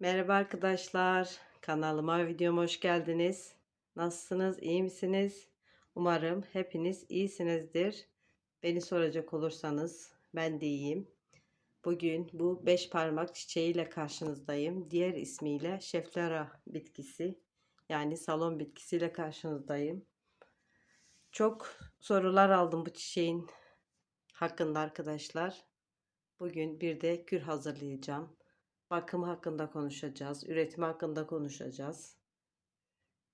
Merhaba arkadaşlar. Kanalıma videoma hoş geldiniz. Nasılsınız? İyi misiniz? Umarım hepiniz iyisinizdir. Beni soracak olursanız ben de iyiyim. Bugün bu beş parmak çiçeğiyle karşınızdayım. Diğer ismiyle şeflara bitkisi yani salon bitkisiyle karşınızdayım. Çok sorular aldım bu çiçeğin hakkında arkadaşlar. Bugün bir de kür hazırlayacağım bakımı hakkında konuşacağız, üretimi hakkında konuşacağız.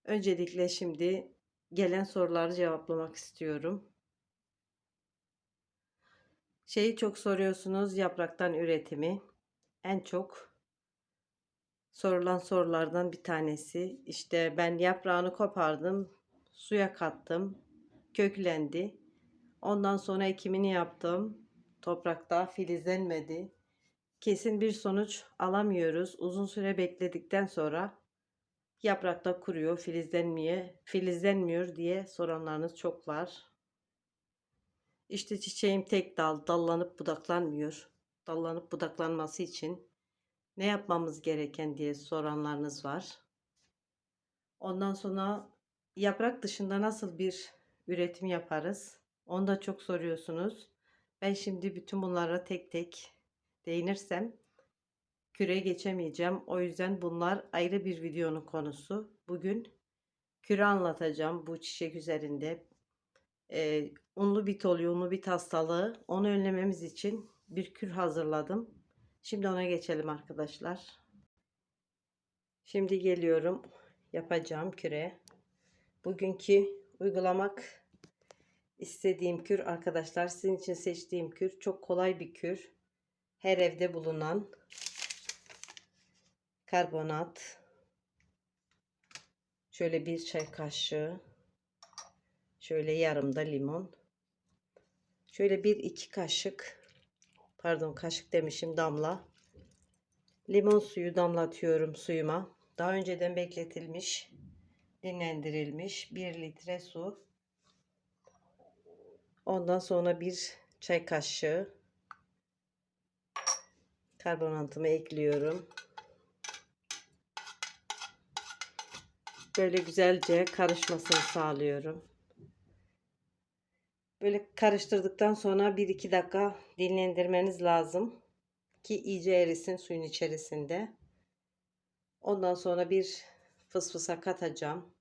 Öncelikle şimdi gelen soruları cevaplamak istiyorum. Şeyi çok soruyorsunuz yapraktan üretimi. En çok sorulan sorulardan bir tanesi. İşte ben yaprağını kopardım, suya kattım, köklendi. Ondan sonra ekimini yaptım. Toprakta filizlenmedi kesin bir sonuç alamıyoruz. Uzun süre bekledikten sonra yaprakta kuruyor, filizlenmiyor, filizlenmiyor diye soranlarınız çok var. İşte çiçeğim tek dal, dallanıp budaklanmıyor. Dallanıp budaklanması için ne yapmamız gereken diye soranlarınız var. Ondan sonra yaprak dışında nasıl bir üretim yaparız? Onu da çok soruyorsunuz. Ben şimdi bütün bunlara tek tek değinirsem küre geçemeyeceğim. O yüzden bunlar ayrı bir videonun konusu. Bugün küre anlatacağım bu çiçek üzerinde. Ee, unlu bit oluyor, unlu bit hastalığı. Onu önlememiz için bir kür hazırladım. Şimdi ona geçelim arkadaşlar. Şimdi geliyorum yapacağım küre. Bugünkü uygulamak istediğim kür arkadaşlar sizin için seçtiğim kür çok kolay bir kür her evde bulunan karbonat. Şöyle bir çay kaşığı. Şöyle yarım da limon. Şöyle bir iki kaşık pardon kaşık demişim damla. Limon suyu damlatıyorum suyuma. Daha önceden bekletilmiş dinlendirilmiş bir litre su. Ondan sonra bir çay kaşığı karbonatımı ekliyorum. Böyle güzelce karışmasını sağlıyorum. Böyle karıştırdıktan sonra 1-2 dakika dinlendirmeniz lazım. Ki iyice erisin suyun içerisinde. Ondan sonra bir fısfısa katacağım.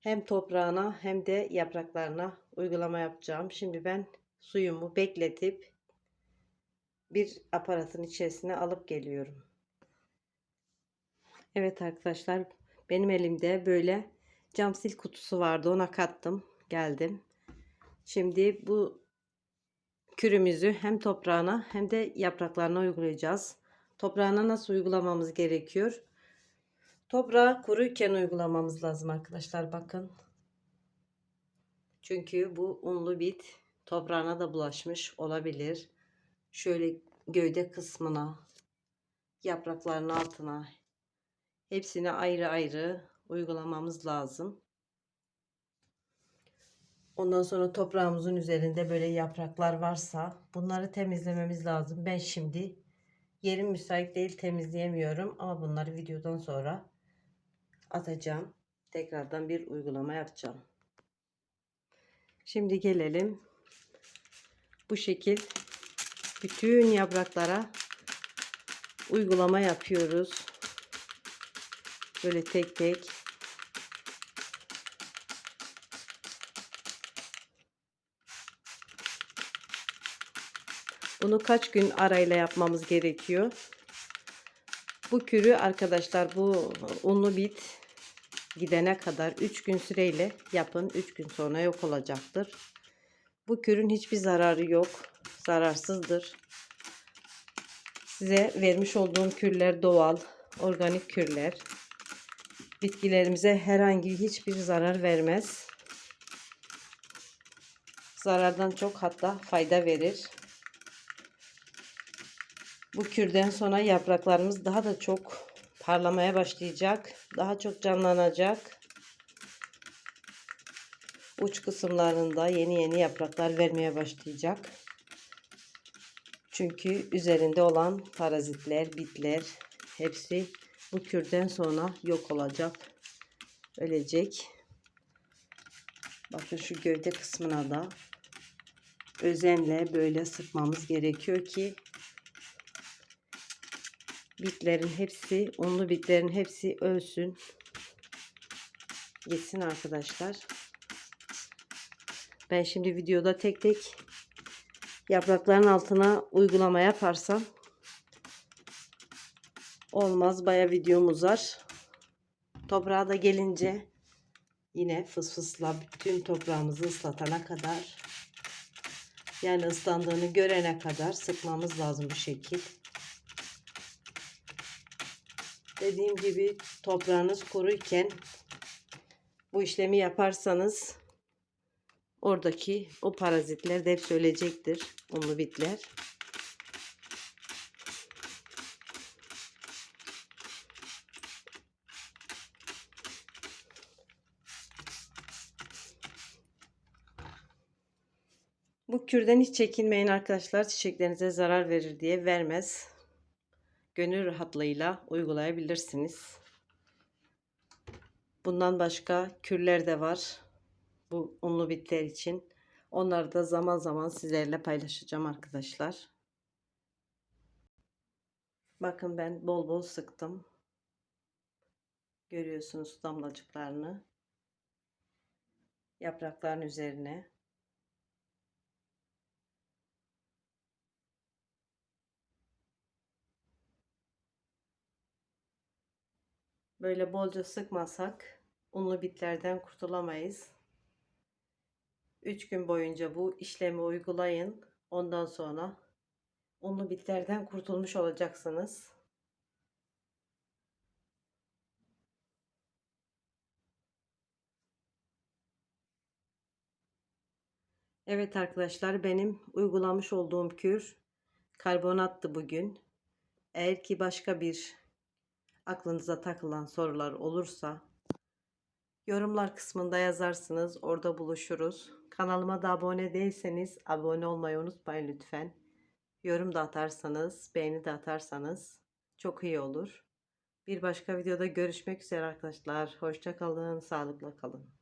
Hem toprağına hem de yapraklarına uygulama yapacağım. Şimdi ben suyumu bekletip bir aparatın içerisine alıp geliyorum. Evet arkadaşlar benim elimde böyle cam sil kutusu vardı ona kattım geldim. Şimdi bu kürümüzü hem toprağına hem de yapraklarına uygulayacağız. Toprağına nasıl uygulamamız gerekiyor? Toprağı kuruyken uygulamamız lazım arkadaşlar bakın. Çünkü bu unlu bit toprağına da bulaşmış olabilir şöyle gövde kısmına, yaprakların altına hepsine ayrı ayrı uygulamamız lazım. Ondan sonra toprağımızın üzerinde böyle yapraklar varsa bunları temizlememiz lazım. Ben şimdi yerim müsait değil temizleyemiyorum ama bunları videodan sonra atacağım. Tekrardan bir uygulama yapacağım. Şimdi gelelim bu şekil bütün yapraklara uygulama yapıyoruz. Böyle tek tek. Bunu kaç gün arayla yapmamız gerekiyor? Bu kürü arkadaşlar bu unlu bit gidene kadar 3 gün süreyle yapın. 3 gün sonra yok olacaktır. Bu kürün hiçbir zararı yok zararsızdır. Size vermiş olduğum kürler doğal, organik kürler. Bitkilerimize herhangi hiçbir zarar vermez. Zarardan çok hatta fayda verir. Bu kürden sonra yapraklarımız daha da çok parlamaya başlayacak. Daha çok canlanacak. Uç kısımlarında yeni yeni yapraklar vermeye başlayacak. Çünkü üzerinde olan parazitler, bitler hepsi bu kürden sonra yok olacak. Ölecek. Bakın şu gövde kısmına da özenle böyle sıkmamız gerekiyor ki bitlerin hepsi, unlu bitlerin hepsi ölsün. Gitsin arkadaşlar. Ben şimdi videoda tek tek yaprakların altına uygulama yaparsam olmaz. Baya videom uzar. Toprağa da gelince yine fıs fısla bütün toprağımızı ıslatana kadar yani ıslandığını görene kadar sıkmamız lazım bu şekil. Dediğim gibi toprağınız kuruyken bu işlemi yaparsanız oradaki o parazitler de hep ölecektir. Unlu bitler. Bu kürden hiç çekinmeyin arkadaşlar. Çiçeklerinize zarar verir diye vermez. Gönül rahatlığıyla uygulayabilirsiniz. Bundan başka kürler de var. Bu unlu bitler için. Onları da zaman zaman sizlerle paylaşacağım arkadaşlar. Bakın ben bol bol sıktım. Görüyorsunuz damlacıklarını. Yaprakların üzerine. Böyle bolca sıkmasak unlu bitlerden kurtulamayız. 3 gün boyunca bu işlemi uygulayın. Ondan sonra unlu bitlerden kurtulmuş olacaksınız. Evet arkadaşlar benim uygulamış olduğum kür karbonattı bugün. Eğer ki başka bir aklınıza takılan sorular olursa yorumlar kısmında yazarsınız. Orada buluşuruz. Kanalıma da abone değilseniz abone olmayı unutmayın lütfen. Yorum da atarsanız, beğeni de atarsanız çok iyi olur. Bir başka videoda görüşmek üzere arkadaşlar. Hoşça kalın, sağlıkla kalın.